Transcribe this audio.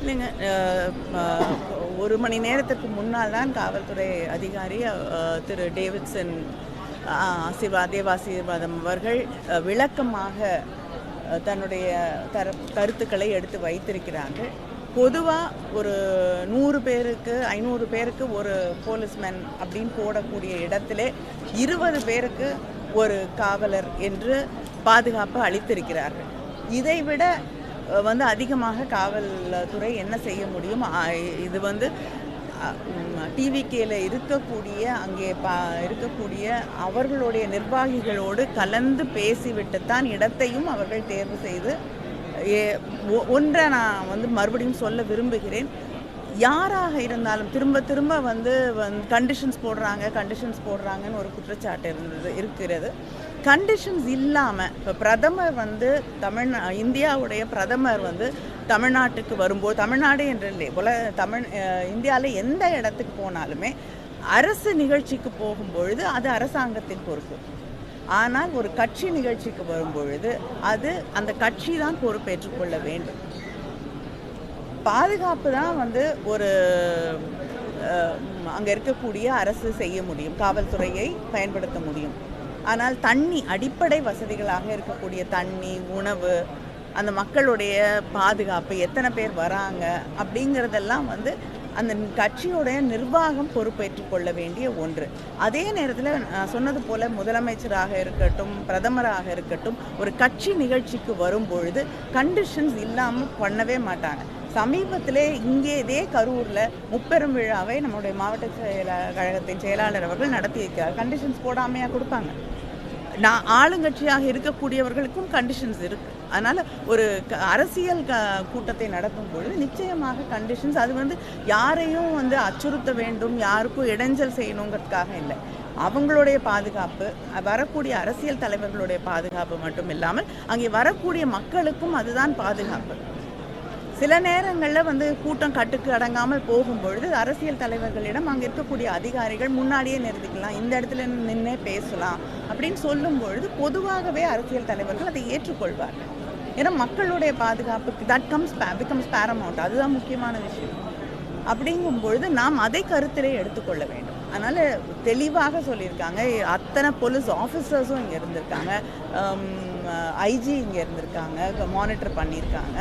இல்லைங்க ஒரு மணி நேரத்துக்கு முன்னால் தான் காவல்துறை அதிகாரி திரு டேவிட்சன் அஹ், ஆசீர்வா தேவாசீர்வாதம் அவர்கள் விளக்கமாக தன்னுடைய தர கருத்துக்களை எடுத்து வைத்திருக்கிறார்கள். பொதுவாக ஒரு நூறு பேருக்கு ஐநூறு பேருக்கு ஒரு போலீஸ்மேன் அப்படின்னு போடக்கூடிய இடத்துல இருபது பேருக்கு ஒரு காவலர் என்று பாதுகாப்பு அளித்திருக்கிறார்கள். இதைவிட வந்து அதிகமாக காவல்துறை என்ன செய்ய முடியும்? இது வந்து டிவிகேல இருக்கக்கூடிய அங்கே பா இருக்கக்கூடிய அவர்களுடைய நிர்வாகிகளோடு கலந்து பேசிவிட்டுத்தான் இடத்தையும் அவர்கள் தேர்வு செய்து ஏ- ஒ- ஒன்றை நான் வந்து மறுபடியும் சொல்ல விரும்புகிறேன். யாராக இருந்தாலும் திரும்ப திரும்ப வந்து கண்டிஷன்ஸ் போடுறாங்க கண்டிஷன்ஸ் போடுறாங்கன்னு ஒரு குற்றச்சாட்டு இருந்தது இருக்கிறது. கண்டிஷன்ஸ் இல்லாமல் இப்போ பிரதமர் வந்து தமிழ் இந்தியாவுடைய பிரதமர் வந்து தமிழ்நாட்டுக்கு வரும்போது தமிழ்நாடு என்று இல்லை உல தமிழ் இந்தியாவில் எந்த இடத்துக்கு போனாலுமே அரசு நிகழ்ச்சிக்கு போகும்பொழுது அது அரசாங்கத்தின் பொறுப்பு. ஆனால் ஒரு கட்சி நிகழ்ச்சிக்கு வரும்பொழுது அது அந்த கட்சி தான் பொறுப்பேற்றுக்கொள்ள வேண்டும். பாதுகாப்பு தான் வந்து ஒரு அங்கே இருக்கக்கூடிய அரசு செய்ய முடியும் காவல்துறையை பயன்படுத்த முடியும். ஆனால் தண்ணி அடிப்படை வசதிகளாக இருக்கக்கூடிய தண்ணி உணவு அந்த மக்களுடைய பாதுகாப்பு எத்தனை பேர் வராங்க அப்படிங்கிறதெல்லாம் வந்து அந்த கட்சியுடைய நிர்வாகம் பொறுப்பேற்று கொள்ள வேண்டிய ஒன்று. அதே நேரத்தில் நான் சொன்னது போல முதலமைச்சராக இருக்கட்டும் பிரதமராக இருக்கட்டும் ஒரு கட்சி நிகழ்ச்சிக்கு வரும் பொழுது கண்டிஷன்ஸ் இல்லாமல் பண்ணவே மாட்டாங்க. சமீபத்திலே இங்கே இதே கரூரில் முப்பெரும் விழாவை நம்முடைய மாவட்ட செயல கழகத்தின் செயலாளர் அவர்கள் நடத்தி இருக்கிறார். கண்டிஷன்ஸ் போடாமையாக கொடுப்பாங்க. நான் ஆளுங்கட்சியாக இருக்கக்கூடியவர்களுக்கும் கண்டிஷன்ஸ் இருக்குது அதனால் ஒரு க- அரசியல் க கூட்டத்தை நடத்தும் பொழுது நிச்சயமாக கண்டிஷன்ஸ் அது வந்து யாரையும் வந்து அச்சுறுத்த வேண்டும் யாருக்கும் இடைஞ்சல் செய்யணுங்கிறதுக்காக இல்லை. அவங்களுடைய பாதுகாப்பு வரக்கூடிய அரசியல் தலைவர்களுடைய பாதுகாப்பு மட்டும் இல்லாமல் அங்கே வரக்கூடிய மக்களுக்கும் அதுதான் பாதுகாப்பு. சில நேரங்களில் வந்து கூட்டம் கட்டுக்கு அடங்காமல் போகும்பொழுது அரசியல் தலைவர்களிடம் அங்கே இருக்கக்கூடிய அதிகாரிகள் முன்னாடியே நிறுத்திக்கலாம் இந்த இடத்துல நின்னே பேசலாம் அப்படின்னு சொல்லும் பொழுது பொதுவாகவே அரசியல் தலைவர்கள் அதை ஏற்றுக்கொள்வார்கள் ஏன்னா மக்களுடைய பாதுகாப்புக்கு தட் கம்ஸ் பிகம்ஸ் பேரமௌண்ட் அதுதான் முக்கியமான விஷயம். அப்படிங்கும் பொழுது நாம் அதை கருத்திலே எடுத்துக்கொள்ள வேண்டும். அதனால் தெளிவாக சொல்லியிருக்காங்க. அத்தனை போலீஸ் ஆஃபீஸர்ஸும் இங்கே இருந்திருக்காங்க. ஐஜி இங்கே இருந்திருக்காங்க. மானிட்டர் பண்ணியிருக்காங்க.